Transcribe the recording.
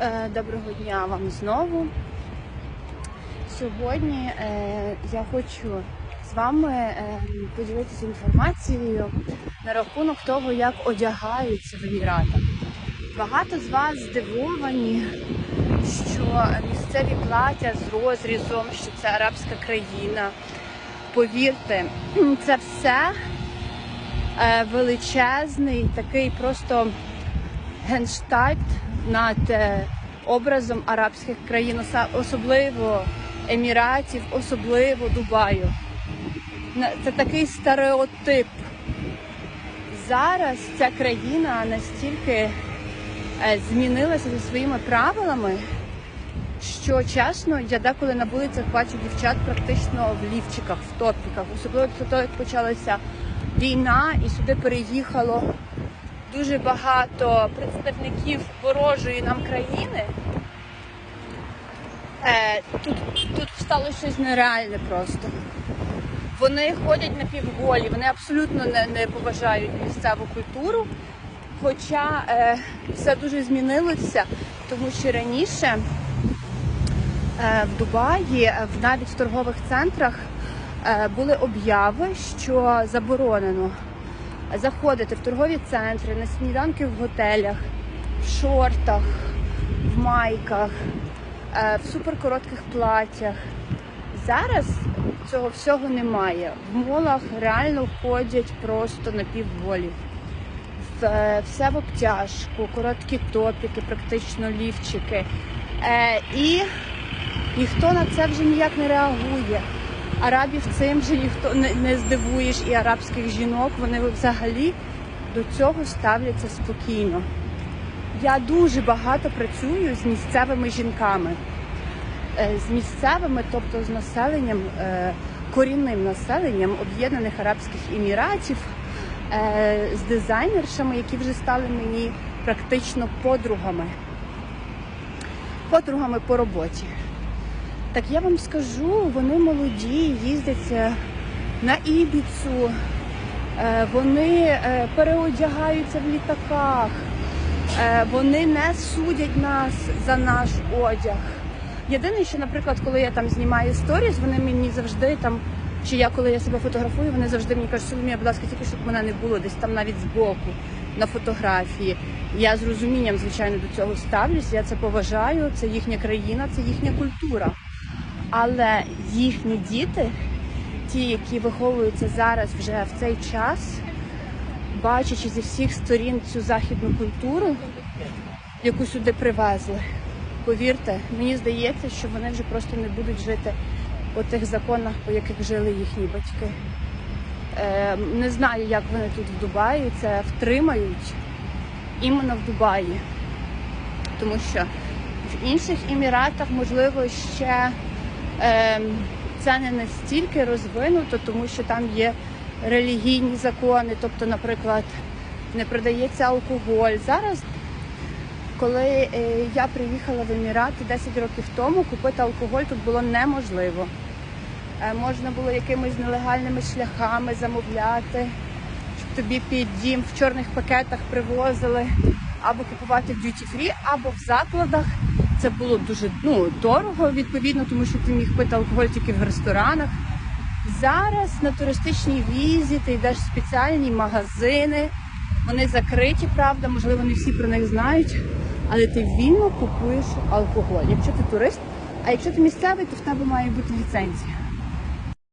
Е, Доброго дня вам знову. Сьогодні е, я хочу з вами е, поділитися інформацією на рахунок того, як одягаються в Еміратах. Багато з вас здивовані, що місцеві плаття з розрізом, що це арабська країна. Повірте, це все величезний такий просто генштальт над е, образом арабських країн, особливо Еміратів, особливо Дубаю. Це такий стереотип. Зараз ця країна настільки е, змінилася зі своїми правилами, що чесно, я деколи на вулицях бачу дівчат практично в лівчиках, в топіках, особливо після того, як почалася війна і сюди переїхало дуже багато представників ворожої нам країни. Е, тут, тут стало щось нереальне просто. Вони ходять напівголі, вони абсолютно не, не поважають місцеву культуру. Хоча е, все дуже змінилося, тому що раніше е, в Дубаї, е, навіть в торгових центрах, е, були обяви, що заборонено заходити в торгові центри, на сніданки в готелях, в шортах, в майках, е, в суперкоротких платтях. Зараз цього всього немає. В молах реально ходять просто напівголі. В- е, Все в обтяжку, короткі топіки, практично лівчики. Е, і ніхто на це вже ніяк не реагує. Арабів цим же ніхто не, не здивуєш, і арабських жінок вони взагалі до цього ставляться спокійно. Я дуже багато працюю з місцевими жінками, Е, з місцевими, тобто з населенням, е, корінним населенням Об'єднаних Арабських Еміратів, е, з дизайнершами, які вже стали мені практично подругами. Подругами по роботі. Так я вам скажу, вони молоді, їздять е, на Ібіцу, е, вони е, переодягаються в літаках, вони не судять нас за наш одяг. Єдине, що, наприклад, коли я там знімаю сторіс, вони мені завжди там, чи я коли я себе фотографую, вони завжди мені кажуть, Соломія, будь ласка, тільки щоб мене не було десь там навіть збоку на фотографії. Я з розумінням, звичайно, до цього ставлюсь, я це поважаю, це їхня країна, це їхня культура. Але їхні діти, ті, які виховуються зараз вже в цей час, бачачи зі всіх сторін цю західну культуру, яку сюди привезли, повірте, мені здається, що вони вже просто не будуть жити по тих законах, по яких жили їхні батьки. Е, не знаю, як вони тут в Дубаї це втримають іменно в Дубаї. Тому що в інших еміратах, можливо, ще це не настільки розвинуто, тому що там є релігійні закони, тобто, наприклад, не продається алкоголь. Зараз, коли е, я приїхала в Емірати 10 років тому, купити алкоголь тут було неможливо. Е, можна було якимись нелегальними шляхами замовляти, щоб тобі під дім в чорних пакетах привозили, або купувати в free, або в закладах. Це було дуже ну, дорого, відповідно, тому що ти міг пити алкоголь тільки в ресторанах. Зараз на туристичній візі ти йдеш в спеціальні магазини. Вони закриті, правда, можливо, не всі про них знають, але ти вільно купуєш алкоголь. Якщо ти турист, а якщо ти місцевий, то в тебе має бути ліцензія.